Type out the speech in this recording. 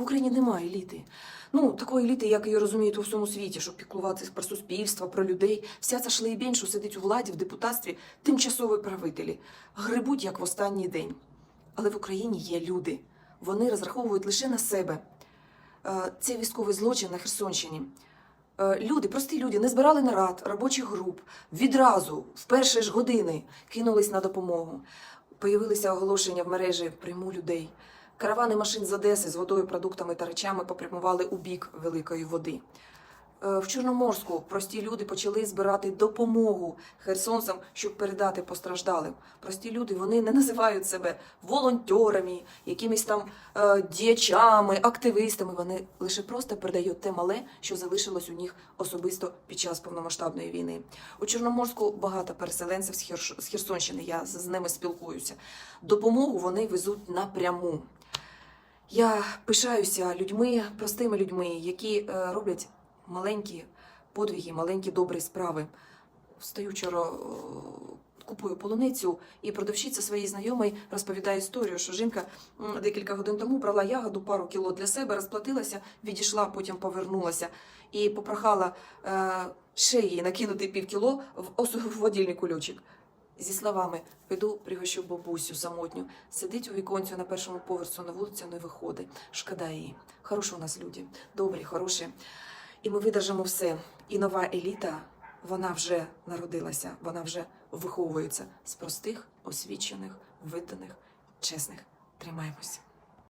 В Україні немає еліти. Ну, такої еліти, як її розуміють у всьому світі, щоб піклуватися про суспільство, про людей. Вся ця шлейбінь, що сидить у владі, в депутатстві, тимчасові правителі, грибуть як в останній день. Але в Україні є люди. Вони розраховують лише на себе. Е, Це військовий злочин на Херсонщині. Е, Люди, прості люди, не збирали нарад, робочих груп. Відразу, в перші ж години, кинулись на допомогу. Появилися оголошення в мережі прийму людей. Каравани машин з Одеси з водою, продуктами та речами попрямували у бік великої води. Е, В Чорноморську прості люди почали збирати допомогу херсонцям, щоб передати постраждалим. Прості люди вони не називають себе волонтерами, якимись там е, діячами, активистами. Вони лише просто передають те мале, що залишилось у них особисто під час повномасштабної війни. У Чорноморську багато переселенців з, Херсонщини. Я з з ними спілкуюся. Допомогу вони везуть напряму. Я пишаюся людьми, простими людьми, які е, роблять маленькі подвиги, маленькі добрі справи. Встаю вчора, е, купую полуницю, і продавщиця своїй знайомій розповідає історію, що жінка декілька годин тому брала ягоду, пару кіло для себе, розплатилася, відійшла, потім повернулася і попрохала е, ще їй накинути пів кіло в, ос- в водільний кульочок. Зі словами піду пригощу бабусю самотню. Сидить у віконцю на першому поверсі на вулицю, не виходить. Шкода її. Хороші у нас люди, добрі, хороші. І ми видержимо все. І нова еліта, вона вже народилася, вона вже виховується з простих, освічених, виданих, чесних. Тримаємося.